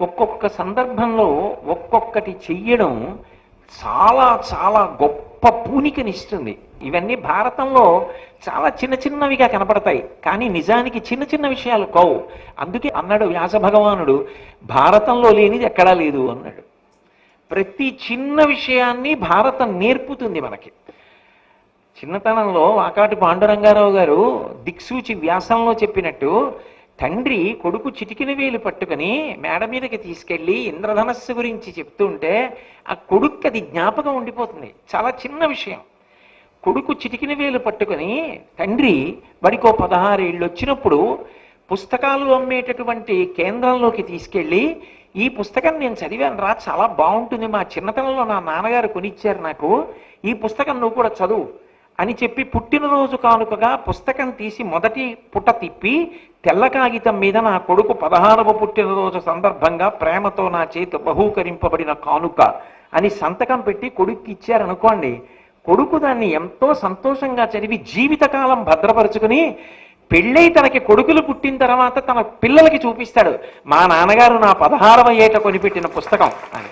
ఒక్కొక్క సందర్భంలో ఒక్కొక్కటి చెయ్యడం చాలా చాలా గొప్ప పూనికనిస్తుంది. ఇవన్నీ భారతంలో చాలా చిన్న చిన్నవిగా కనపడతాయి. కానీ నిజానికి చిన్న చిన్న విషయాలు కావు. అందుకే అన్నాడు వ్యాస భగవానుడు భారతంలో లేనిది ఎక్కడా లేదు అన్నాడు. ప్రతి చిన్న విషయాన్ని భారతం నేర్పుతుంది మనకి. చిన్నతనంలో వాకాటి పాండురంగారావు గారు దిక్సూచి వ్యాసంలో చెప్పినట్టు తండ్రి కొడుకు చిటికిన వేలు పట్టుకుని మేడ మీదకి తీసుకెళ్ళి ఇంద్రధనస్సు గురించి చెప్తుంటే ఆ కొడుక్కి అది జ్ఞాపకం ఉండిపోతుంది. చాలా చిన్న విషయం. కొడుకు చిటికిన వేలు పట్టుకుని తండ్రి వాడికో పదహారేళ్ళు వచ్చినప్పుడు పుస్తకాలు అమ్మేటటువంటి కేంద్రంలోకి తీసుకెళ్ళి ఈ పుస్తకం నేను చదివాను రా చాలా బాగుంటుంది మా చిన్నతనంలో నా నాన్నగారు కొనిచ్చారు నాకు. ఈ పుస్తకం నువ్వు కూడా చదువు. అని చెప్పి పుట్టినరోజు కానుకగా పుస్తకం తీసి మొదటి పుట తిప్పి తెల్ల కాగితం మీద నా కొడుకు పదహారవ పుట్టినరోజు సందర్భంగా ప్రేమతో నా చేతి బహూకరింపబడిన కానుక అని సంతకం పెట్టి కొడుక్కి ఇచ్చారనుకోండి కొడుకు దాన్ని ఎంతో సంతోషంగా చదివి జీవితకాలం భద్రపరుచుకుని పెళ్ళై తనకి కొడుకులు పుట్టిన తర్వాత తన పిల్లలకి చూపిస్తాడు మా నాన్నగారు నా పదహారవ ఏట కొనిపెట్టిన పుస్తకం అని.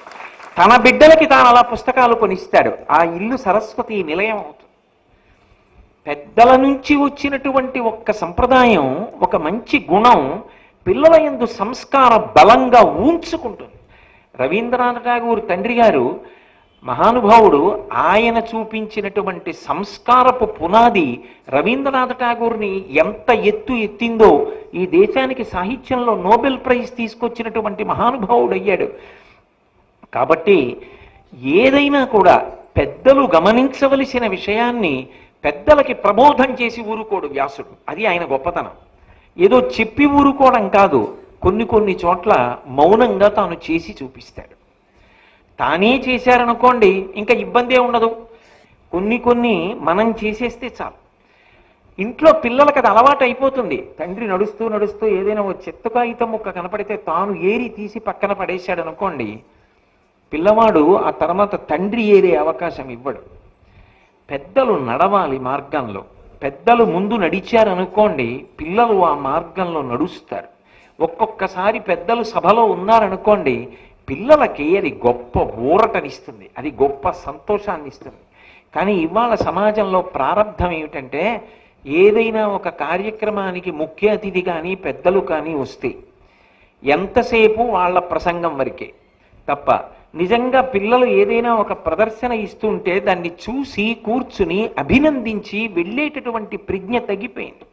తన బిడ్డలకి తాను అలా పుస్తకాలు కొనిస్తాడు. ఆ ఇల్లు సరస్వతి నిలయం అవుతుంది. పెద్దల నుంచి వచ్చినటువంటి ఒక్క సంప్రదాయం ఒక మంచి గుణం పిల్లల యందు సంస్కార బలంగా ఊంచుకుంటుంది. రవీంద్రనాథ్ ఠాగూర్ తండ్రి గారు మహానుభావుడు ఆయన చూపించినటువంటి సంస్కారపు పునాది రవీంద్రనాథ్ ఠాగూర్ని ఎంత ఎత్తు ఎత్తిందో ఈ దేశానికి సాహిత్యంలో నోబెల్ ప్రైజ్ తీసుకొచ్చినటువంటి మహానుభావుడు అయ్యాడు. కాబట్టి ఏదైనా కూడా పెద్దలు గమనించవలసిన విషయాన్ని పెద్దలకి ప్రబోధం చేసి ఊరుకోడు వ్యాసుడు. అది ఆయన గొప్పతనం. ఏదో చెప్పి ఊరుకోవడం కాదు కొన్ని కొన్ని చోట్ల మౌనంగా తాను చేసి చూపిస్తాడు. తానే చేశారనుకోండి ఇంకా ఇబ్బందే ఉండదు. కొన్ని కొన్ని మనం చేసేస్తే చాలు. ఇంట్లో పిల్లలకి అది అలవాటు అయిపోతుంది. తండ్రి నడుస్తూ నడుస్తూ ఏదైనా ఓ చెత్త కాగితం ముక్క కనపడితే తాను ఏరి తీసి పక్కన పడేశాడు అనుకోండి పిల్లవాడు ఆ తర్వాత తండ్రి ఏరే అవకాశం ఇవ్వడు. పెద్దలు నడవాలి మార్గంలో. పెద్దలు ముందు నడిచారనుకోండి పిల్లలు ఆ మార్గంలో నడుస్తారు. ఒక్కొక్కసారి పెద్దలు సభలో ఉన్నారనుకోండి పిల్లలకి అది గొప్ప ఊరటనిస్తుంది. అది గొప్ప సంతోషాన్ని ఇస్తుంది కానీ ఇవాళ సమాజంలో ప్రారంధం ఏమిటంటే ఏదైనా ఒక కార్యక్రమానికి ముఖ్య అతిథి కానీ పెద్దలు కానీ వస్తే ఎంతసేపు వాళ్ళ ప్రసంగం వరకే. తప్ప నిజంగా పిల్లలు ఏదైనా ఒక ప్రదర్శన ఇస్తుంటే దాన్ని చూసి కూర్చుని అభినందించి వెళ్ళేటటువంటి ప్రజ్ఞ తగ్గిపోయింది.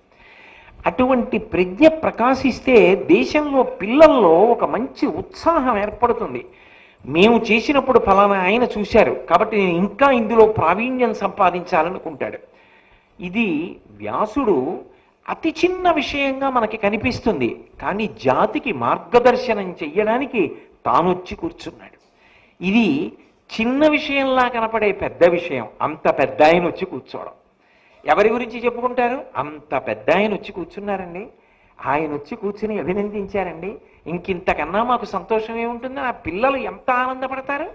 అటువంటి ప్రజ్ఞ ప్రకాశిస్తే దేశంలో పిల్లల్లో ఒక మంచి ఉత్సాహం ఏర్పడుతుంది. మేము చేసినప్పుడు ఫలానా ఆయన చూశారు కాబట్టి నేను ఇంకా ఇందులో ప్రావీణ్యం సంపాదించాలనుకుంటాడు. ఇది వ్యాసుడు అతి చిన్న విషయంగా మనకి కనిపిస్తుంది కానీ జాతికి మార్గదర్శనం చెయ్యడానికి తానొచ్చి కూర్చున్నాడు. ఇది చిన్న విషయంలా కనపడే పెద్ద విషయం. అంత పెద్ద ఆయన వచ్చి కూర్చోవడం. ఎవరి గురించి చెప్పుకుంటారు? అంత పెద్ద ఆయన వచ్చి కూర్చున్నారండి. ఆయన వచ్చి కూర్చుని అభినందించారండి. ఇంకింతకన్నా మాకు సంతోషం ఏముంటుంది? ఆ పిల్లలు ఎంత ఆనందపడతారు?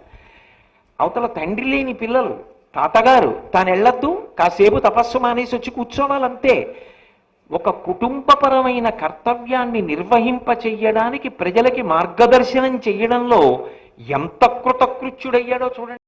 అవతల తండ్రి లేని పిల్లలు తాతగారు తాను వెళ్ళొద్దు కాసేపు తపస్సు మానేసి వచ్చి కూర్చోవాలంతే. ఒక కుటుంబపరమైన కర్తవ్యాన్ని నిర్వహింప చెయ్యడానికి ప్రజలకి మార్గదర్శనం చెయ్యడంలో ఎంత కృతకృత్యుడయ్యాడో చూడండి.